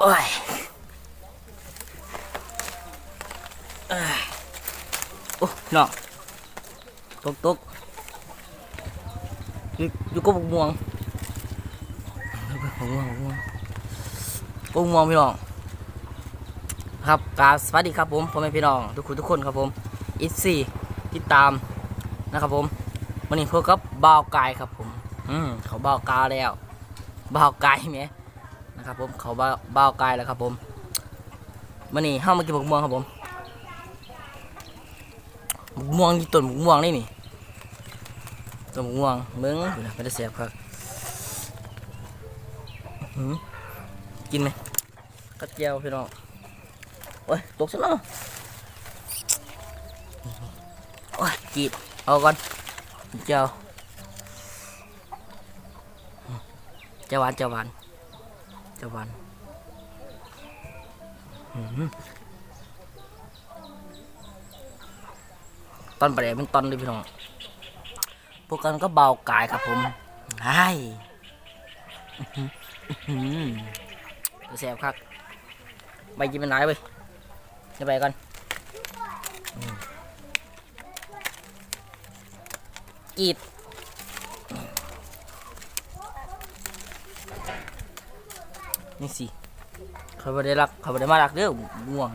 โอ้ยเอ้ยโอ้น้องตกตกอยู่อยู่ก็บกม่วงบกม่วงบกม่วงบกม่วงพี่น้อง ครับกาสวัสดีครับผมพ่อแม่พี่น้อง ทุกคนทุกคนครับผมอิฟซีติดตามนะครับผมวันนี้พบกับบ่าวกายครับผม อืมเขาบ่าวกาแล้วบ่าวกายไหม ครับผมเขาบ่าบ่ากายแล้วครับผมวันนี้เข้ามากินบกม่วงครับผมบกม่วงนี่ต้นบกม่วงนี่นี่ต้นบกม่วงเมืองนะไม่ได้เสียบครับอื้อหือกินไหมกระเจียวพี่น้องโอ้ยตกซะแล้วโอ้ยจีบเอาก่อนเจ้าเจ้าหวานเจ้าหวาน เจ้าหวานตอนประเดี๋ยวเป็นตอนเลยพี่น้องพวกกันก็เบากายครับผมไอ้อื้อหืออื้อหือแสบครับไปกินเป็นไหนไปจะไปกันกีด นี่สิเขาไม่ได้รักเขาไม่ได้มารักเด้อง่วง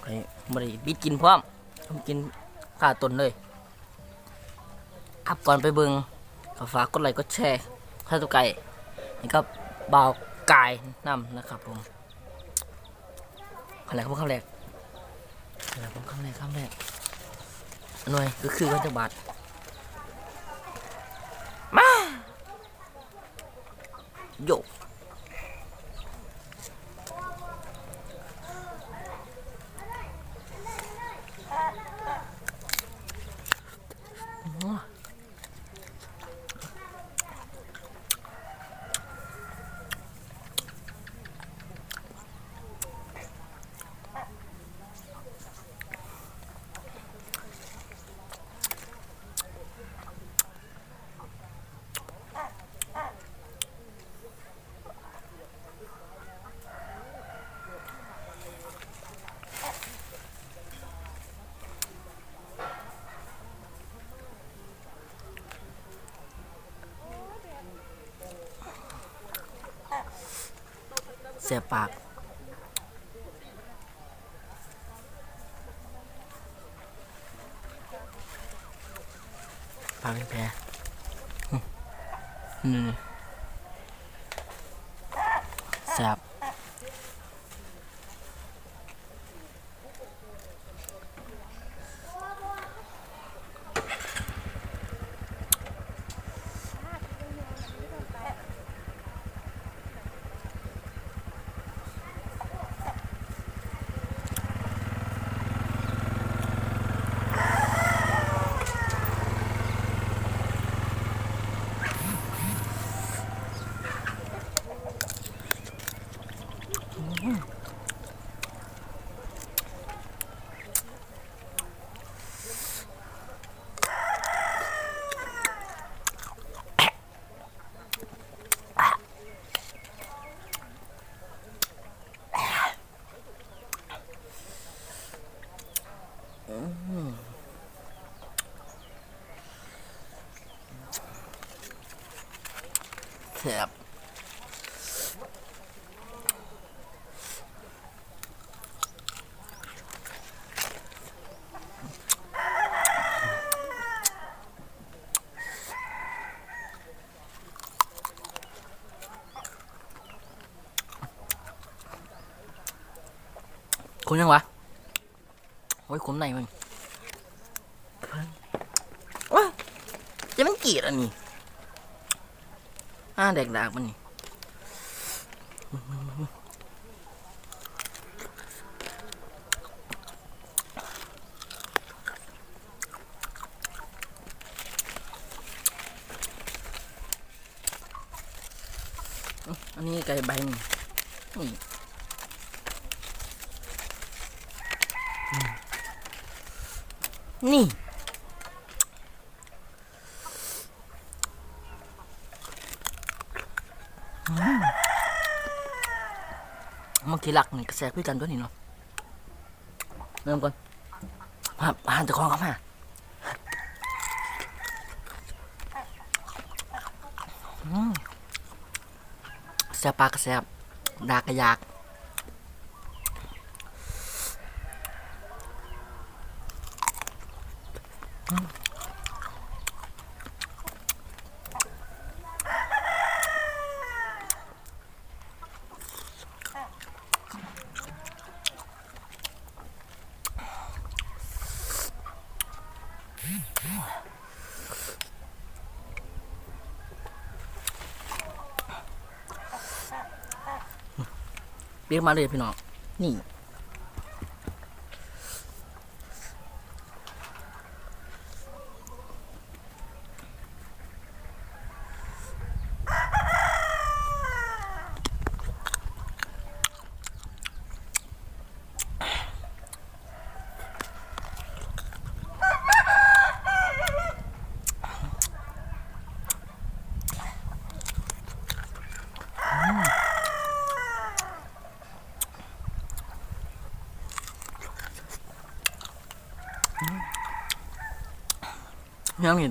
เขาไม่ได้บิดกินพร้อมผมกินข้าตนเลยครับก่อนไปเบิงก็ฝากกดไลค์กดแชร์ถ้าตัวไก่นี่ก็บ่าวกายนำนะครับผมคำแรกครับคำแรกคำแรกผมคำแรกคำแรกหน่วยก็คือกันจะบาทมาโยก เสียบปาก ปากเป็นแผลนี่แสบ แสบคุณยังวะ โอ้ยขมในมึงโอ้ยจะมันกรีดอันนี้ อ่าเด็กดากมันนี่อันนี้ไก่ใบนี่นี่นี่ ที่หลักนี่กระแสพี่กันด้วยนี่เนาะเริ่มก่อนมาอาหารจะคองเข้ามาแซ่บปากระแซ่บดากกระยาก เรียกมาเลยพี่น้องนี่ ยังนี่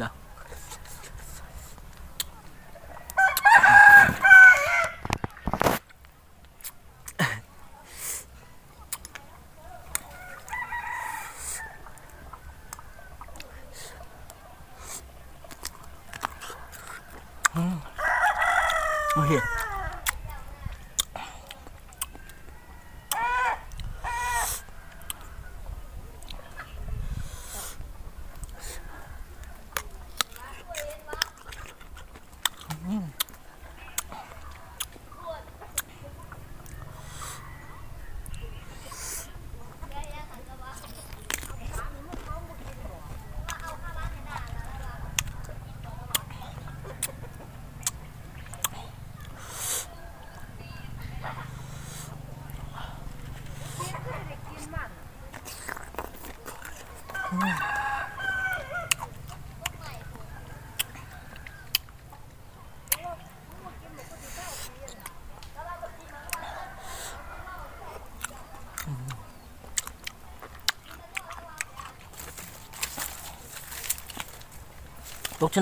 ลุกช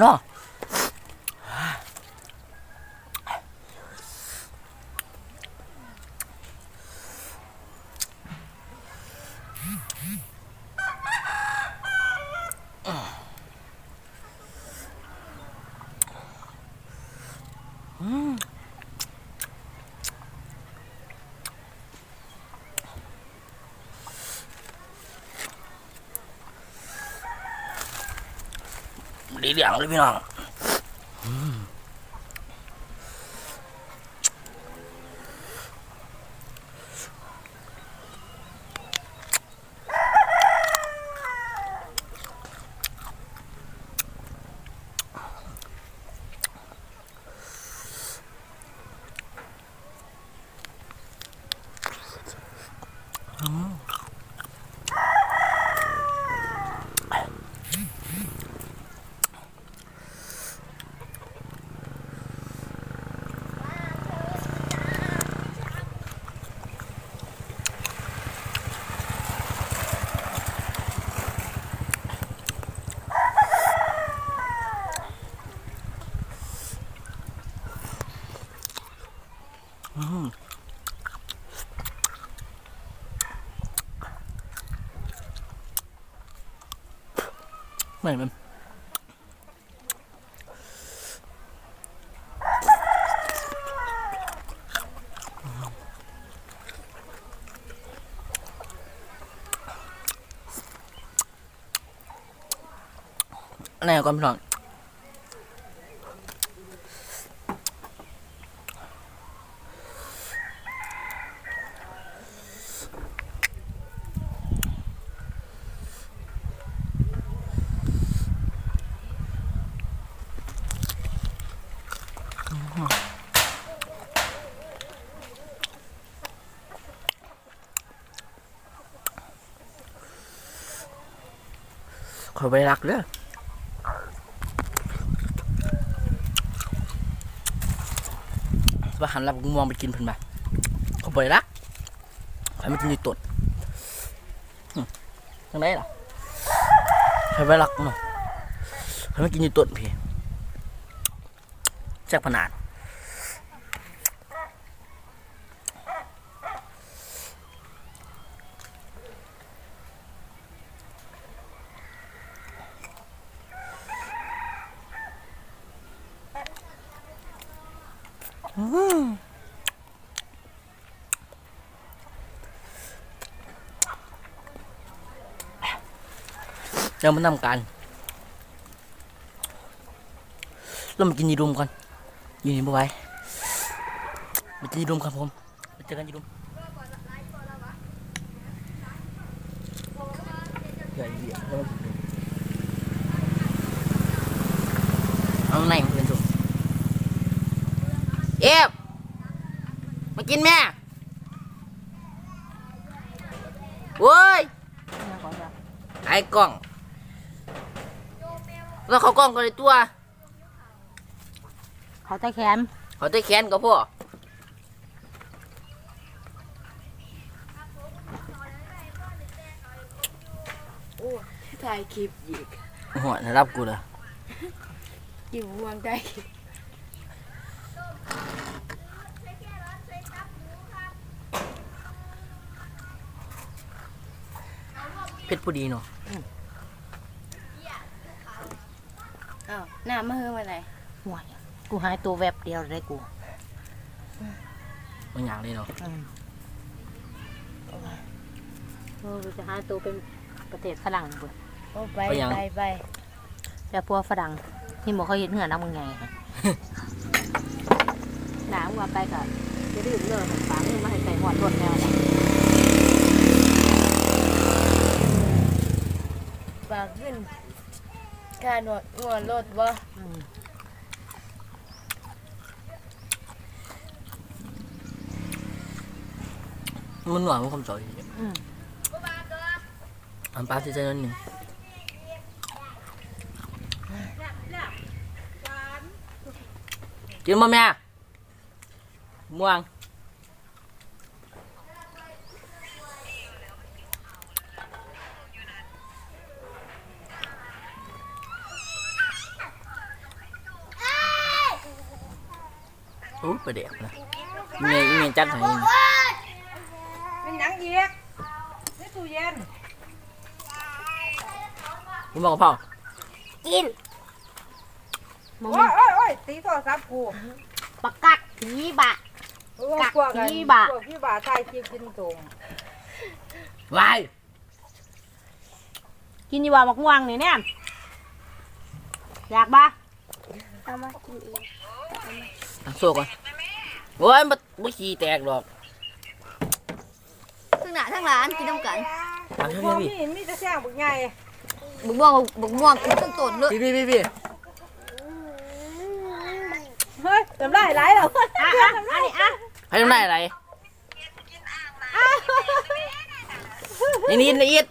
ะเนาะ ก่อนพี่น้องขอไปรักเด้อ ว่าหันรับงวงไปกินเพิ่นมาขาไปรักให้มันกินอยู่ตดหึทางไหนล่ะใครไวรักเนาะใครไมันกินอยู่ตดพี่แจ็คพนาด เดี๋ยวมันนำกันแล้วมากินยีรุมก่อนอยู่นี่บ่ไหวมากินยีรุมครับผมมาเจอกันยีรุมใหญ่เหี้ยวมันกินเอาไหนมาเพื่อนสุเอฟมากินแม่โว้ยไอ้กล้อง แล้วเขากล้องกันเลยตัว เขาใต้แขนเขาได้แค้นกับพ่อถ่ายคลิปอีกหัวนะรับกูเลยอยู่เมืองได้เพชรผู้ดีเนาะ อ้าว หน้ามาเฮือมาไหนห่วยกูหายตัวแวบเดียวเลยกูบางอย่างเลยเนาะอืมเออกูจะหายตัวเป็นประเทศฝรั่งเบิดโอ้ไปไปไปแต่พวกฝรั่งที่บอกเขาเห็นเหงื่อน้ำมึงไงฮะหนาวว่าไปกับจะรีบเลิกฝางเงินมาให้ใส่หัวรถแล้วนะฝากขึ้น ค่าหนวดงวนรถบ่มันหวานมันคำสอยอันปลาที่ใจนั่นหนึ่งกินมาแม่ม่วง โอ้ไปเด็กนะเมย์เมย์จัดให้เป็นหยังอีกในตู้เย็นคุณบอกกับพ่อกินมึงโอ้ยโอ้ยโอ้ยตีโทรศัพท์กูปักกักผีบะ โอ้ยกักพวกกันพี่บะพวกพี่บาถ่ายคลิปกินตรงวายกินดีกว่าบักม่วงนี่เนี่ยอยากบ้าเอามากินเองตั้งโซ่ก่อน โอ้ยมันไม่ขี้แตกหรอกทั้งหน้าทั้งร้านกินน้ำกันตั้งเท่าพวนี้กพี่นี้มีแต่แซงบึกใหญ่บุกม่วงบุกม่วงกินทั้งต้นเลยพี่พี่พี่พี่เฮ้ยจำได้หลายแล้วอะอะอันนี้อะให้ทำได้อะไรนี่นี่นี่อีด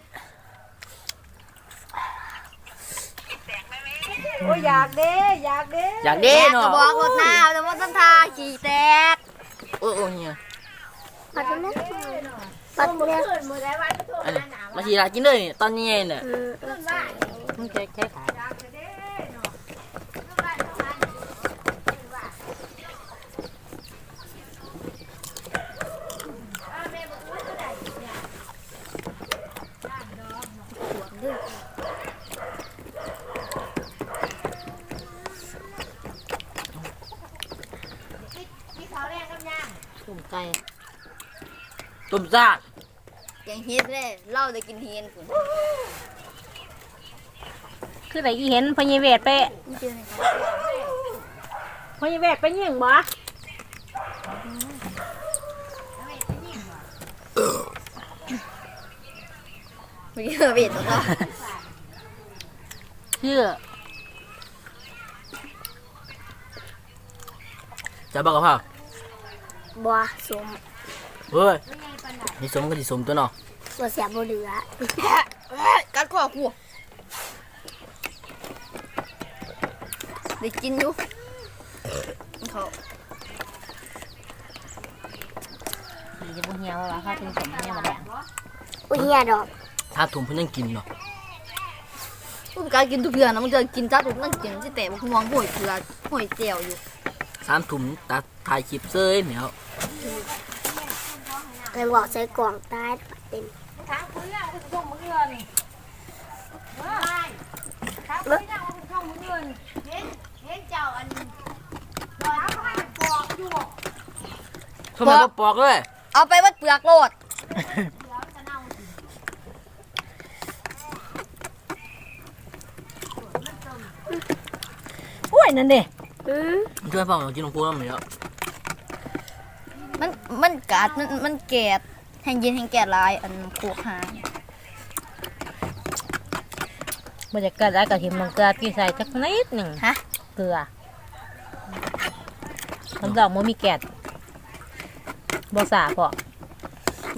โอ้ยอยากเด้อยากเด้อยากเด้แกเนาะก็บอกรถหน้าแต่ว่าต้นทาขี่แตกโอ้ยโอ้ยเนี่ยปัดเนี่ยปัดเนี่ยอันนี้มาทีละกินเลยนี่ตอนนี้เนี่ยมึงแค่แค่ขาย ตุ่มไก่ ตุ่มซ่ายังฮิตเลยเหล่าได้กินเฮียนคุณคือไหนอีเห็นพญเวทไปไม่เจอไหนครับพญเวทไปยิงบ่ไม่เจอเบ็ดหรอกชื่อจะบอกกับพ่อบัวสมเฮ้ย นี่สมก็สิสมตัวเนาะบัวเสียบัวเหลือกัดคอกูได้กินอยู่เขาผีจะบุเหี่ยวว่าข้าวถึงสมเนี่ยมาแดงอุ้ยเฮียดอกถ้าถุงเพิ่นยังกินเนาะกูกล้ากินทุกเดือนนะมันจะกินจ้าทุกนั่งกินที่แต่บางมองห่วยเกลือห่วยเจียวอยู่สามถุงตัดถ่ายคลิปเซยเนี่ย เลยบอกใส่กล่องใต้เต็มถามคุยอะคุณส่งมือเงินไม่ถามคุยอะคุณส่งมือเงินเห็นเห็นเจ้าอันถามให้ปอกอยู่ทำไมก็ปอกเลย เอาไปวัดเปลือกโลดอุ้ยนั่นเด้อืมมันช่วยพ่อเรากินของกูแล้วมั้ยครับ มันมันกาดมันมันแกดแห้งเย็นแห้งแกดหลาย อันพวกหางบรรยากาศร้านกับหิมน้ำเกลือพี่ใส่จักนิดหนึ่งฮะเกลือคำดอกมันมีแกดบสาพอ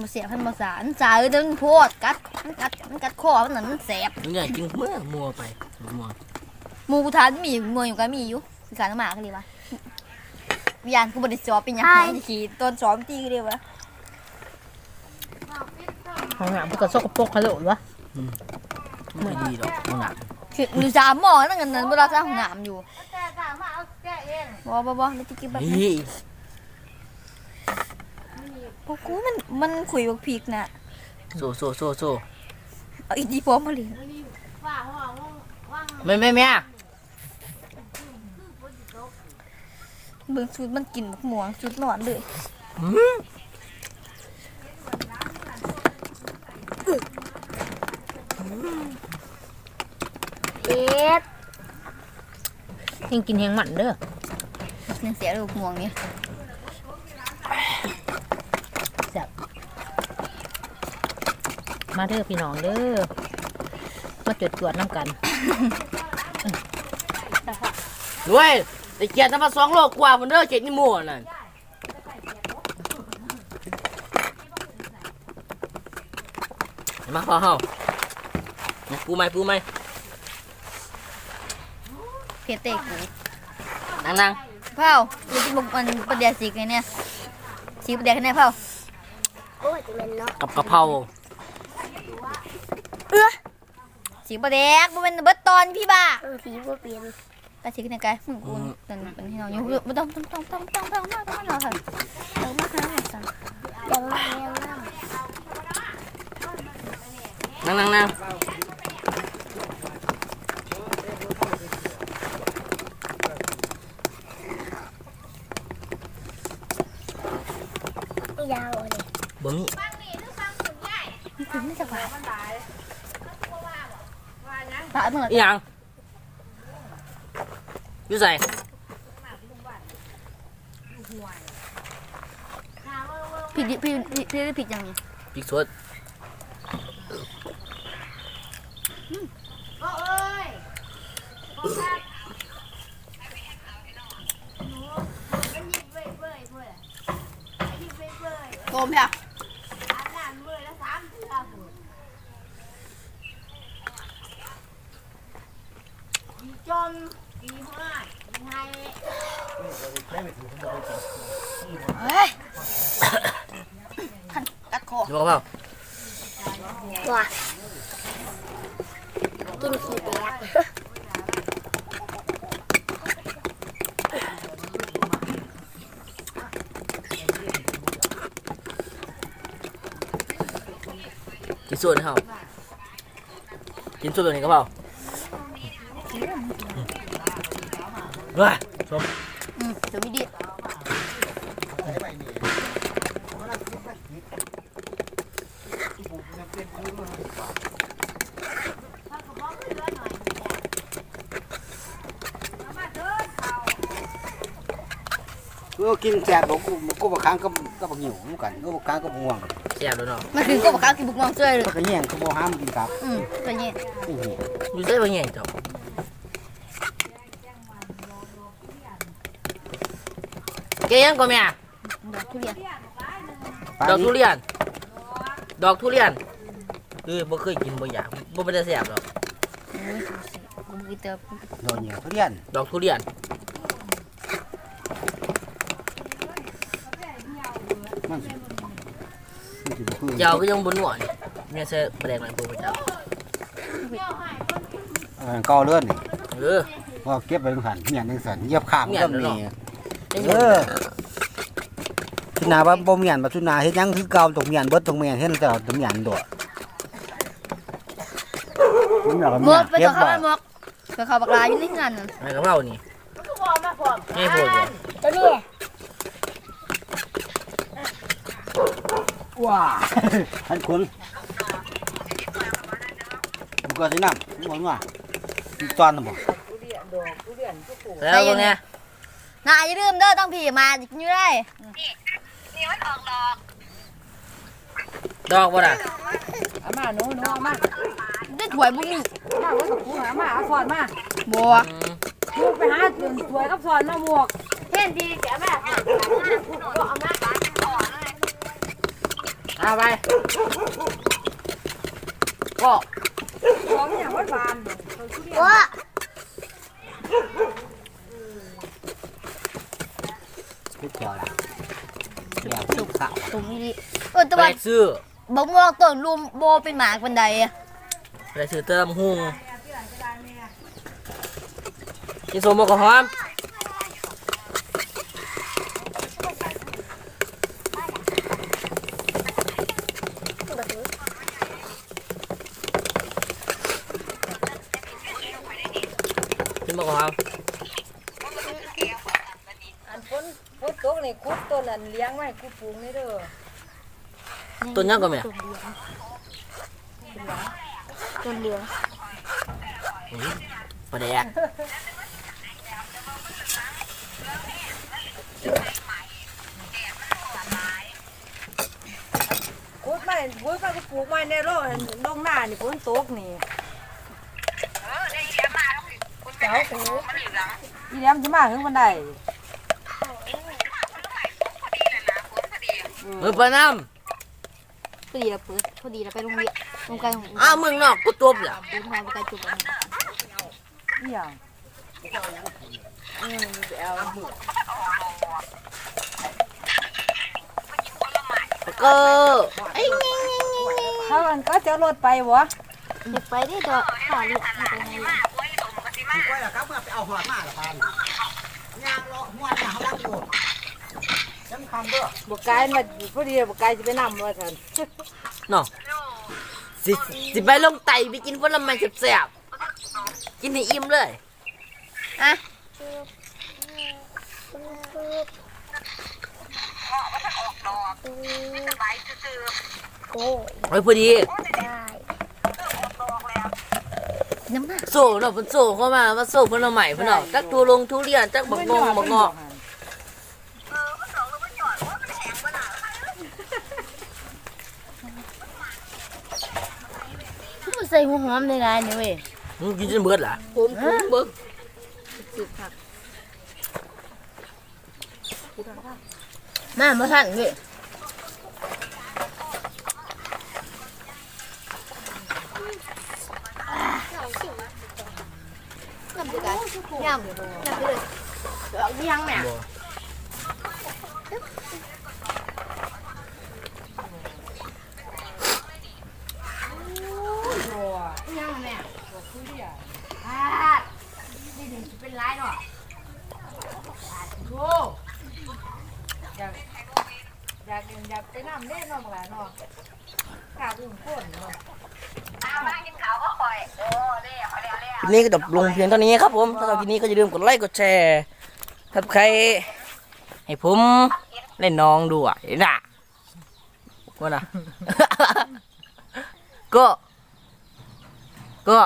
มาเสียพันมาสารสาเออเดินโพดกัดมันกัดมันกัดคอมันนั่นมันแสบมันอยากกินเมื่อมัวไปมัวหมูกูทานมีอยู่มัวอยู่ก็มีอยู่คือการหมากกันเลยวะ วิญญาณกูบไดิสอบเป็นหยังไงขี่ตอนสอบตีกันเลยวะห้องน้ำมันก็สกปรกขลุ่นวะไม่ดีหรอกมันหนักคือหรือสามหมอนั่งกันนั้นเวลาจะห้องน้ำอยู่บ่บ่บ่ไม่ติกินแบบนี่พวกกูมันมันขุยบักพริกน่ะโซโซโซโซเอาอีดีพร้อมมาเลยไม่ไม่แม่ เบิ่งชุดมันกินบักม่วงชุดหนอนเลยหืมเอ็ดแหงกินแหงมันเด้อยังเสียเลยบักม่วงนี่มาเด้อพี่น้องเด้อมาจดตรวจน้ำกันด้วย ไอ้เกียร์ทำมาสองโลกว่ามันเด้อเจ็ดนี่มัวนั่นเห็นมาพ่อเฮาเนี่ยปูไหมปูไหมเพียเตะกูนั่งนั่งเผาอยากกินบักมันประเดี๋ยวสีกันเนี่ยสีประเดี๋ยวกันเนี่ยเผาโอ้ยจะเป็นเนาะกับกะเพราสีประเดี๋ยวมันเป็นเบิดตอนพี่บ้าเออสีบ่เปลี่ยนกระสีกันเนี่ยไกลหุ่น กูเป็นเป็นที่เราอยู่ไม่ต้องต้องต้องต้องต้องต้องมากต้องมากค่ะต้ องมากค่ะสั่งยังไม่ยังไม่นั่งนั่งนั่งไม่ยาวเลยบ่มีนี่คือไม่จะบาดบาดมึงอีหยังอยู่ใส่ผิดผิดผิดผิดผิดอย่างนี้พริกสดก็เอ้ยโกมค่ะจมดีมากไง เฮ้ยขันกัดคอ อยู่กับเปล่า ว่ะกินขี้แตก กินสดนะครับกินสดแบบนี้กับเปล่าเฮ้ยชมอืมเดี๋ยววิดีก็กิน แซ่บบอกกูกูบางครั้งก็ก็บางหิวเหมือนกันก็บางครั้งก็บางง่วงแซ่บแล้วเนาะมันคือก็บอกเขากินบุกมองช่วยเลยก็กระแย่งก็บ่ห้ามกินครับอืมตัวนี้อื้อหืออยู่ใส่บะเหี่ยงจ้ะเกยังก็แม่ดอกทุเรียนปลาดอกทุนี้เรียน ดอกทุเรียนคือบ่เคยกินบ่อยากบ่เป็นได้แซ่บหรอกโอ้ยกูกินเติมโดนเหนียวทุเรียนดอกทุเรียนมันสิ สิบ่คือเจ้าก็ยังบนหนวดเนี่ยใช่ประเด็นอะไรพวกเจ้าเออเก่าเลื่อนนี่เออว่าเก็บไว้จังซั่นเมียนจังซั่นเหยียบข้างเมียนก็เด้อมีเนาะเออทุนาว่าบ่เมียนบ่ทุนาเฮ็ดหยังคือเก่าตรงเมียนเบิดตรงเมียนเฮ็ดแต่ตรงเมียนโดดมันอยากหมเมียกนไปเก็ต่บอเข้าบ่ไปหมกไปเข้าบักลาอยู่ในงานนั่นอะไรกับเรานี่ก็บอกมาพร้อมไม่พูดเลย ตัวนี้ว้าท่านคุณผมก็สินำบ่ว่ามีตอนน่ะบ่แล้วตรงเนี้ยน่าอย่าลืมเด้อต้องพี่มาอยู่ได้ดอกบ่ล่ะ เอามาหนูหนูเอามาได้ถวยบุมีมาไว้กับกูหามาเอาสอนมาบัวอืมลูกไปหาสวยกับสอนมาหมวกเห็นดีแกแม่ก็เอามาเอาไปก็ของอย่างวัดบานว้าเฮ็ดก่อนอยากสุกข้าวตรงนี้ดิเออแตะไปวันซื้อบ่ม่วงต้นรุมโบเป็นหมากบันไดอะไปซื้อเติมหุงกินสมบ่ก็หอม กินบ่ก็หอม อันฝนฝนตกนี่คุดต้ นอันเลี้ยงไว้กูปลูกนี่เด้อต้นยังก็แม่ตัวเหลืองปลาแดกคุดไม้คุดไม้กูปลูกไม้ในโลกลงหน้านี่ฝนตกนี่เจ้าหูอีแหลมจะมาถึงบันได มือปลาน้พอดีเราเปิดพอดีเราไปโรงเรียนโรงการของำอ้าวมึงนอกกูตบล่ะเดินทางไปไกลจุดอันนี้อีหยังก็ถ้ามันก็จะรถไปวะเด็กไปได้ตัวขาเลือดไปไหนเลยก้อยล่ะครับเมื่อไปเอาหอดมาล่ะปานยางเลาะหัวเนี่ยเขาลังอยู่สำคัญเด้อ บกไก่มาพอดีบกไก่จะไปนำว่าท่านเนาะสิสิไปลงไตไปกินผลไม้แซ่บๆกินให้อิ่มเลยอะโอ้ไว้พอดีได้น้ำหนักโซ่เนาะเพิ่นโซ่เข้ามามาโซ่ผลไม้เพิ่นเนาะจักทุลงทุเรียนจักบักงงบักงอก มันใส่ หัวหอมในร้านนี่เว้ยมึงกินจนเบิดล่ะผมผมเบิกมามาทันเว้ยยำไปกันยำยำไปเลยเดี๋ยวเอาที่ยังแม่ บ่ ยังแม่อ่านี่ถึงจะ เป็นไรเนาะอยากอยากอยากไปนำเล่นนอกหลานเนาะกาดอุ่นข้นเนาะคลิปนี้ก็จบลงเพียงเท่านี้ครับผม ถ้าชอบคลิปนี้ก็อย่าลืมกดไลค์ กดแชร์ถ้าใคร ให้ผมเล่นน้องด้วยนะว่านะก็ ก็